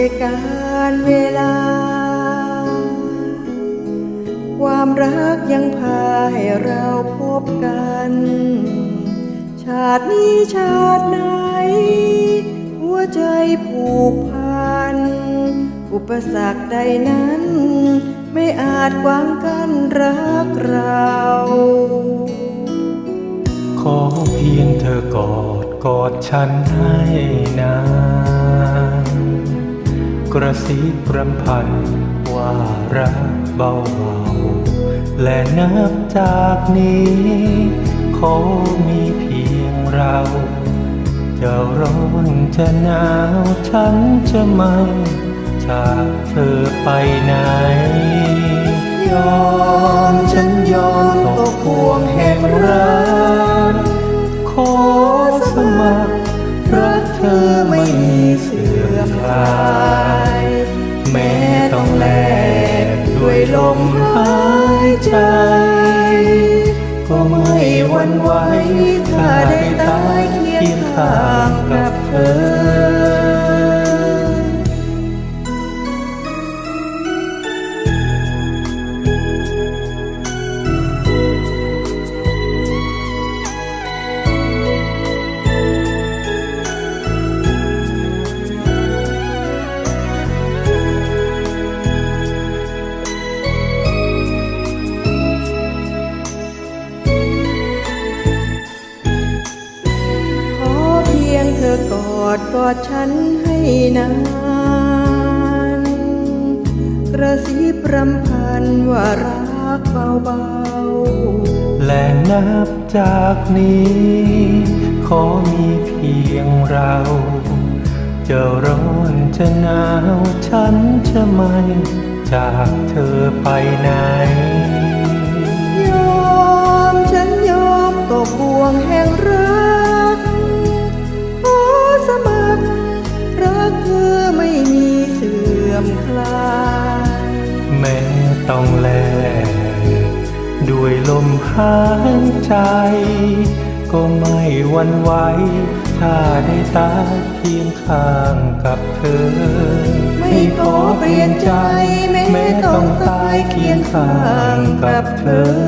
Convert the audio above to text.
วยการเวลา ความรักยังพาให้เราพบกัน ชาตินี้ชาติไหน หัวใจผูกพัน อุปสรรคใดนั้น ไม่อาจกวางกันรักเรา ขอเพียงเธอกอดกอดฉันให้นาน กระซิบรำพันว่ารักเบาๆและนับจากนี้ขอมีเพียงเราจะร้อนจะหนาวฉันจะไม่จากเธอไปไหนยอม ลกด้วยลมหายใจ ก็ไม่หวั่นไหวถ้าได้ตายเคียงข้างกับเธอ ดกอดฉันให้นานกระซิบรำพันว่ารักเบาและนับจากนี้ ขอมีเพียงเราจะร้อนจะหนาวฉันจะไม่จากเธอไปไหน ยอมฉันยอมตกบ่วงแห่งรัก แม้ต้องแลกด้วยลมหายใจ ก็ไม่หวันไหว ถ้าได้ตาเคียงข้างกับเธอ ไม่ขอเปลี่ยนใจ แม้ต้องตายเคียงข้างกับเธอ